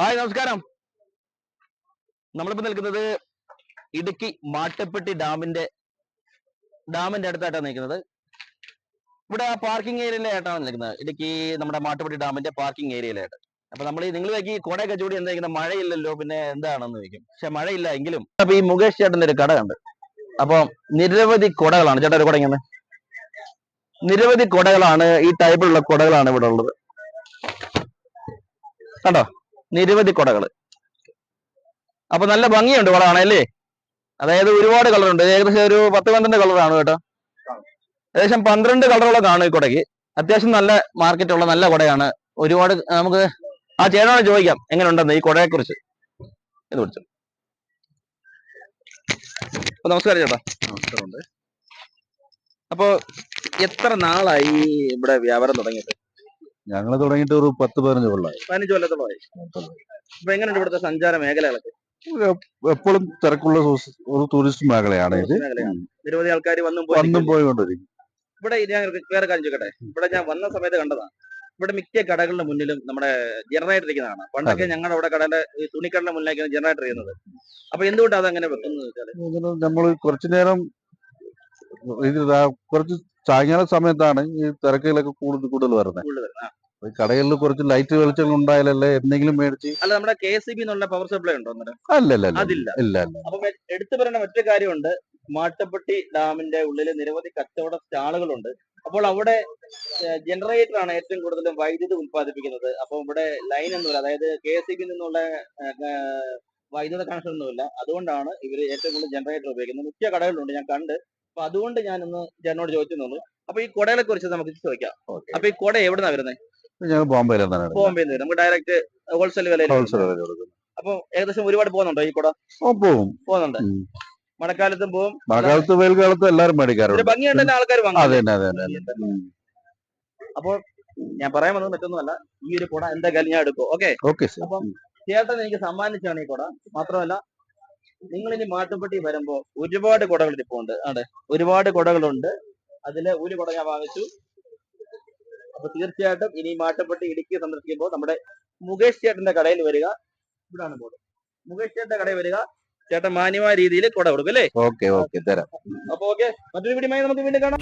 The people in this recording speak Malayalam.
ഹായ് നമസ്കാരം. നമ്മളിപ്പോ നിൽക്കുന്നത് ഇടുക്കി മാട്ടപ്പെട്ടി ഡാമിന്റെ ഡാമിന്റെ അടുത്തായിട്ടാണ് നിൽക്കുന്നത്. ഇവിടെ പാർക്കിംഗ് ഏരിയയിലായിട്ടാണ് നിൽക്കുന്നത്. ഇടുക്കി നമ്മുടെ മാട്ടപ്പെട്ടി ഡാമിന്റെ പാർക്കിംഗ് ഏരിയയിലായിട്ട് അപ്പൊ നമ്മൾ നിങ്ങൾ ഈ കൊടയൊക്കെ ചൂടി എന്താ ഇങ്ങനെ മഴയില്ലല്ലോ പിന്നെ എന്താണെന്ന് ചോദിക്കും. പക്ഷെ മഴയില്ല എങ്കിലും. അപ്പൊ ഈ മുകേഷ് ചേട്ടന്റെ ഒരു കട കണ്ട്. അപ്പൊ നിരവധി കൊടകളാണ്. ചേട്ടാ ഒരു കുട ഇങ്ങനെ. നിരവധി കൊടകളാണ് ഈ ടൈപ്പിലുള്ള കൊടകളാണ് ഇവിടെ ഉള്ളത്. കണ്ടോ? നിരവധി കുടകൾ. അപ്പൊ നല്ല ഭംഗിയുണ്ട് കുട കാണാനല്ലേ അതായത് ഒരുപാട് കളർ ഉണ്ട്. ഏകദേശം ഒരു പത്ത് പന്ത്രണ്ട് കളറാണ് കേട്ടോ. ഏകദേശം പന്ത്രണ്ട് കളറുള്ള കാണും ഈ കുടയ്ക്ക്. അത്യാവശ്യം നല്ല മാർക്കറ്റ് ഉള്ള നല്ല കുടയാണ്. ഒരുപാട് നമുക്ക് ആ ചേട്ടനോട് ചോദിക്കാം എങ്ങനെ ഉണ്ടെന്ന് ഈ കുടയെ കുറിച്ച് ഇത് അപ്പൊ നമസ്കാരം ചേട്ടാ. നമസ്കാരമുണ്ട്. അപ്പൊ എത്ര നാളായി ഇവിടെ വ്യാപാരം തുടങ്ങിയിട്ട്? ഞങ്ങൾ തുടങ്ങിയിട്ട് ഒരു പത്ത് പതിനഞ്ച് കൊള്ളായി പതിനഞ്ച് കൊല്ലത്തോളമായി. അപ്പൊ എങ്ങനെയുണ്ട് ഇവിടുത്തെ സഞ്ചാര മേഖലകളൊക്കെ? എപ്പോഴും തിരക്കുള്ള ഒരു ടൂറിസ്റ്റ് മേഖലയാണ് ഇത്. നിരവധി ആൾക്കാർ വന്നും വന്നും പോയിക്കൊണ്ടിരിക്കും ഇവിടെ ഞാൻ വേറെ കാര്യം ചോദിക്കട്ടെ? ഇവിടെ ഞാൻ വന്ന സമയത്ത് കണ്ടതാണ്. ഇവിടെ മിക്ക കടകളുടെ മുന്നിലും നമ്മുടെ ജനറേറ്റർ ഇരിക്കുന്നതാണ്. പണ്ടൊക്കെ ഞങ്ങളുടെ അവിടെ കടയുടെ ഈ തുണിക്കടയുടെ മുന്നിലേക്കാണ് ജനറേറ്റർ ചെയ്യുന്നത് അപ്പൊ എന്തുകൊണ്ടാണ് അത് അങ്ങനെ വെക്കുന്നത് നമ്മൾ കുറച്ചു നേരം കുറച്ച് സായങ്കാല സമയത്താണ് ഈ തിരക്കുകളൊക്കെ കൂടുതൽ കൂടുതൽ വരുന്നത് കടകളിൽ കുറച്ച് ലൈറ്റ് വെളിച്ചങ്ങൾ ഉണ്ടായാലല്ലേ എന്തെങ്കിലും മേടിച്ച് അല്ല നമ്മുടെ കെ സി ബി എന്നുള്ള പവർ സപ്ലൈ ഉണ്ടോ അന്നേരം? അല്ല അല്ല അല്ല അതില്ല. ഇല്ല അപ്പൊ എടുത്തു പറയേണ്ട മറ്റൊരു കാര്യമുണ്ട്. മാട്ടപ്പെട്ടി ഡാമിന്റെ ഉള്ളിൽ നിരവധി കച്ചവട സ്റ്റാളുകളുണ്ട്. അപ്പോൾ അവിടെ ജനറേറ്റർ ആണ് ഏറ്റവും കൂടുതൽ വൈദ്യുതി ഉത്പാദിപ്പിക്കുന്നത്. അപ്പോൾ ഇവിടെ ലൈൻ ഒന്നുമില്ല. അതായത് കെ എസ് ഇ ബി നിന്നുള്ള വൈദ്യുത കണക്ഷൻ ഒന്നുമില്ല. അതുകൊണ്ടാണ് ഇവർ ഏറ്റവും കൂടുതൽ ജനറേറ്റർ ഉപയോഗിക്കുന്നത്. മുഖ്യ കടകളിലുണ്ട് ഞാൻ കണ്ട് അപ്പൊ അതുകൊണ്ട് ഞാൻ ഒന്ന് ചേട്ടനോട് ചോദിച്ചു അപ്പൊ ഈ കുടകളെ കുറിച്ച് നമുക്ക് ചോദിക്കാം. അപ്പൊ ഈ കുട എവിടെന്നാ വരുന്നത് ഞങ്ങൾ ബോംബെയിൽ ബോംബെയിൽ ബോംബെ നിന്ന് നമുക്ക് ഡയറക്റ്റ് ഹോൾസെയിൽ വില കൊടുക്കുന്നത്. അപ്പൊ ഏകദേശം ഒരുപാട് പോകുന്നുണ്ടോ ഈ കുട? പോകും. പോകുന്നുണ്ട്. മഴക്കാലത്തും പോകും. മഴക്കാലത്ത് വെയിൽ എല്ലാവരും ഒരു മേടിക്കാറുണ്ട് ഭംഗിയുണ്ടെങ്കിൽ ആൾക്കാർ വാങ്ങും. തന്നെ ഞാൻ പറയാൻ വന്നത് മറ്റൊന്നുമല്ല. ഈ ഒരു കുട എന്തായാലും ഞാൻ എടുക്കും. ഓക്കെ? ഓക്കെ അപ്പം ചേട്ടൻ എനിക്ക് സമ്മാനിച്ചാണ് ഈ കുട. മാത്രമല്ല നിങ്ങൾ ഇനി മാട്ടുപ്പെട്ടി വരുമ്പോ ഒരുപാട് കുടകൾ ഇരിപ്പുണ്ട് അതെ ഒരുപാട് കുടകളുണ്ട്. അതിലെ ഒരു കുട ഞാൻ വാങ്ങിച്ചു. അപ്പൊ തീർച്ചയായിട്ടും ഇനി മാട്ടുപ്പെട്ടി ഇടുക്കി സന്ദർശിക്കുമ്പോൾ നമ്മുടെ മുകേഷ് ചേട്ടന്റെ കടയിൽ വരിക. ഇവിടാണ് ബോർഡ് മുകേഷ് ചേട്ടന്റെ കടയിൽ വരിക. ചേട്ടൻ മാന്യമായ രീതിയിൽ കുട കൊടുക്കും അല്ലേ? ഓക്കെ ഓക്കെ തരാം. അപ്പൊ ഓക്കെ മറ്റൊരു വീഡിയോ നമുക്ക് വീണ്ടും കാണാം.